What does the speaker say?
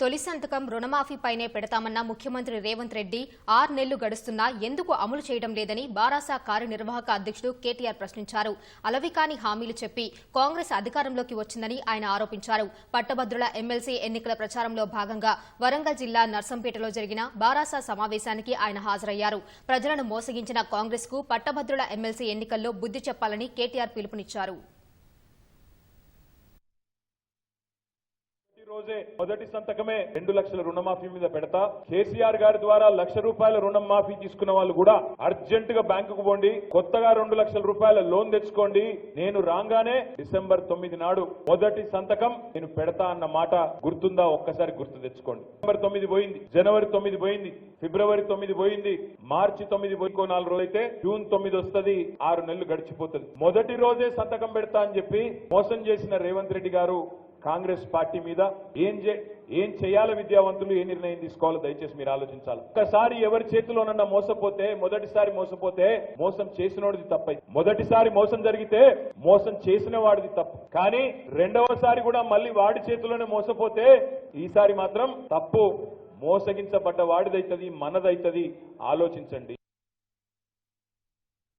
తొలి సంతకం రుణమాఫీపైనే పెడతామన్న ముఖ్యమంత్రి రేవంత్ రెడ్డి ఆరు నెలలు గడుస్తున్నా ఎందుకు అమలు చేయడం లేదని బారాసా కార్యనిర్వాహక అధ్యక్షుడు కేటీఆర్ ప్రశ్నించారు. అలవికాని హామీలు చెప్పి కాంగ్రెస్ అధికారంలోకి వచ్చిందని ఆయన ఆరోపించారు. పట్టభద్రుల ఎమ్మెల్సీ ఎన్నికల ప్రచారంలో భాగంగా వరంగల్ జిల్లా నర్సంపేటలో జరిగిన బారాసా సమావేశానికి ఆయన హాజరయ్యారు. ప్రజలను మోసగించిన కాంగ్రెస్కు పట్టభద్రుల ఎమ్మెల్సీ ఎన్నికల్లో బుద్ధి చెప్పాలని కేటీఆర్ పిలుపునిచ్చారు. రోజే మొదటి సంతకమే రెండు లక్షల రుణమాఫీ మీద పెడతా. కేసీఆర్ గారి ద్వారా లక్ష రూపాయల రుణం మాఫీ తీసుకున్న వాళ్ళు కూడా అర్జెంట్గా బ్యాంకుకు పోండి. కొత్తగా రెండు లక్షల రూపాయల లోన్ తెచ్చుకోండి. నేను రాగానే డిసెంబర్ తొమ్మిది నాడు మొదటి సంతకం నేను పెడతా అన్న మాట గుర్తుందా? ఒక్కసారి గుర్తు తెచ్చుకోండి. డిసెంబర్ తొమ్మిది పోయింది జనవరి తొమ్మిది పోయింది ఫిబ్రవరి తొమ్మిది పోయింది మార్చి తొమ్మిది పోయికో నాలుగు రోజులైతే జూన్ తొమ్మిది వస్తది ఆరు నెలలు గడిచిపోతుంది. మొదటి రోజే సంతకం పెడతా అని చెప్పి మోసం చేసిన రేవంత్ రెడ్డి గారు కాంగ్రెస్ పార్టీ మీద ఏం ఏం చేయాలి విద్యావంతులు ఏ నిర్ణయం తీసుకోవాలో దయచేసి మీరు ఆలోచించాలి. ఒకసారి ఎవరి చేతిలోనన్నా మోసపోతే మొదటిసారి మోసపోతే మోసం చేసినోడిది తప్పై. మొదటిసారి మోసం జరిగితే మోసం చేసిన వాడిది తప్పు. కానీ రెండవసారి కూడా మళ్ళీ వాడి చేతిలోనే మోసపోతే ఈసారి మాత్రం తప్పు. మోసగించబడ్డ వాడిదైతది మనదైతది. ఆలోచించండి.